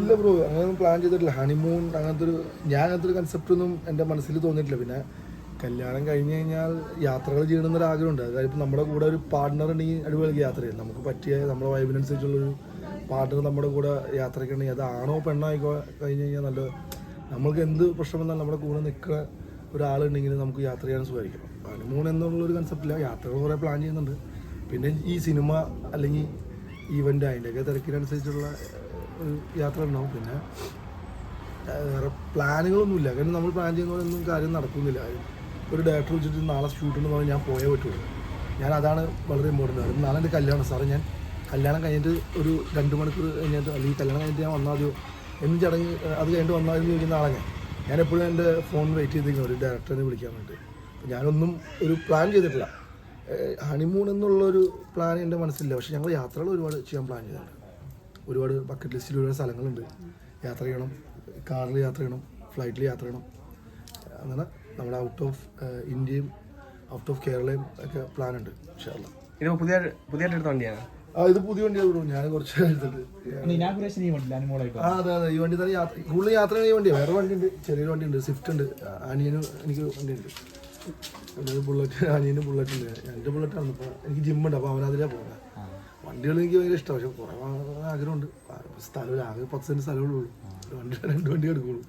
ഇല്ല ബ്രോ അങ്ങനെയൊന്നും പ്ലാൻ ചെയ്തിട്ടില്ല ഹണിമൂൺ അങ്ങനത്തെ ഒരു ഞാൻ അങ്ങനത്തെ ഒരു കൺസെപ്റ്റ് ഒന്നും എന്റെ മനസ്സിൽ തോന്നിയിട്ടില്ല. പിന്നെ കല്യാണം കഴിഞ്ഞ് കഴിഞ്ഞാൽ യാത്രകൾ ചെയ്യണമെന്നൊരു ആഗ്രഹമുണ്ട്. അതായത് ഇപ്പം നമ്മുടെ കൂടെ ഒരു പാർട്ട്ണർ ഉണ്ടെങ്കിൽ അടിപൊളി യാത്ര ചെയ്യാം. നമുക്ക് പറ്റിയ നമ്മുടെ വൈബിനനുസരിച്ചുള്ളൊരു പാർട്ട്ണർ നമ്മുടെ കൂടെ യാത്രയ്ക്കുണ്ടെങ്കിൽ അത് ആണോ പെണ്ണോ ആയിക്കോ കഴിഞ്ഞ് കഴിഞ്ഞാൽ നല്ല നമ്മൾക്ക് എന്ത് പ്രശ്നം വന്നാലും നമ്മുടെ കൂടെ നിൽക്കുന്ന ഒരാളുണ്ടെങ്കിൽ നമുക്ക് യാത്ര ചെയ്യാൻ സുഖമായിരിക്കും. ഹണിമൂൺ എന്നുള്ളൊരു കൺസെപ്റ്റില്ല യാത്രകൾ കുറേ പ്ലാൻ ചെയ്യുന്നുണ്ട്. പിന്നെ ഈ സിനിമ അല്ലെങ്കിൽ ഈവന്റ് അതിന്റെയൊക്കെ തിരക്കിനനുസരിച്ചുള്ള ഒരു യാത്ര ഉണ്ടാവും. പിന്നെ വേറെ പ്ലാനുകളൊന്നുമില്ല. കാരണം നമ്മൾ പ്ലാൻ ചെയ്യുന്നതൊന്നും കാര്യം നടക്കുന്നില്ല. കാര്യം ഒരു ഡയറക്ടർ വെച്ചിട്ട് നാളെ ഷൂട്ട് എന്ന് പറഞ്ഞാൽ ഞാൻ പോയേ പറ്റുള്ളൂ. ഞാൻ അതാണ് വളരെ ഇമ്പോർട്ടന്റ് കാര്യം നാളെ എന്റെ കല്യാണം. സാറേ ഞാൻ കല്യാണം കഴിഞ്ഞിട്ട് ഒരു രണ്ട് മണിക്കൂർ കഴിഞ്ഞിട്ട് അല്ലെങ്കിൽ കല്യാണം കഴിഞ്ഞിട്ട് ഞാൻ വന്നാൽ മതിയോ? എന്ന് ചടങ്ങ് അത് കഴിഞ്ഞിട്ട് വന്നാൽ എന്ന് ചോദിക്കുന്ന ആളെ ഞാൻ. ഞാൻ എപ്പോഴും എന്റെ ഫോൺ വെയിറ്റ് ചെയ്തിരിക്കുന്നു. ഒരു ഡയറക്ടറിനെ വിളിക്കാൻ വേണ്ടി. ഞാനൊന്നും ഒരു പ്ലാൻ ചെയ്തിട്ടില്ല. ഹണിമൂൺ എന്നുള്ളൊരു പ്ലാൻ എന്റെ മനസ്സിലില്ല. പക്ഷെ ഞങ്ങൾ യാത്രകൾ ഒരുപാട് ചെയ്യാൻ പ്ലാൻ ചെയ്തിട്ടുണ്ട്. ഒരുപാട് ബക്കറ്റ് ലിസ്റ്റിൽ ഒരുപാട് സ്ഥലങ്ങളുണ്ട്. യാത്ര ചെയ്യണം കാറിൽ യാത്ര ചെയ്യണം ഫ്ലൈറ്റിൽ യാത്ര ചെയ്യണം. അങ്ങനെ നമ്മുടെ ഔട്ട് ഓഫ് ഇന്ത്യയും ഔട്ട് ഓഫ് കേരളയും ഒക്കെ പ്ലാൻ ഉണ്ട് ഇത് പുതിയ പുതിയ എടുത്ത വണ്ടിയാണ്? ആ ഇത് പുതിയ വണ്ടിയാണ് ഞാൻ കുറച്ച് എടുത്തിട്ട്. ആ അതെ അതെ. ഈ വണ്ടി തന്നെ യാത്ര കൂടുതൽ യാത്ര ചെയ്യുന്ന വണ്ടിയാണ് വേറെ വണ്ടി ഉണ്ട് ചെറിയൊരു വണ്ടി ഉണ്ട്. സ്വിഫ്റ്റ് ഉണ്ട് അനിയനും എനിക്ക് വണ്ടി ഉണ്ട് എന്റെ ബുള്ളറ്റ് അനിയന്റെ ബുള്ളറ്റ് ഉണ്ട്. എന്റെ ബുള്ളറ്റാണ് ഇപ്പോൾ എനിക്ക് ജിമ്മുണ്ട് അപ്പോൾ അവനതിലാണ് പോകുന്നത് വണ്ടികൾ എനിക്ക് ഭയങ്കര ഇഷ്ടമാണ് പക്ഷെ കുറേ ആഗ്രഹമുണ്ട്. സ്ഥലമില്ല ആകെ പത്ത് സെന്റ് സ്ഥലമേ ഉള്ളൂ. വണ്ടി രണ്ട് വണ്ടി എടുക്കുള്ളൂ.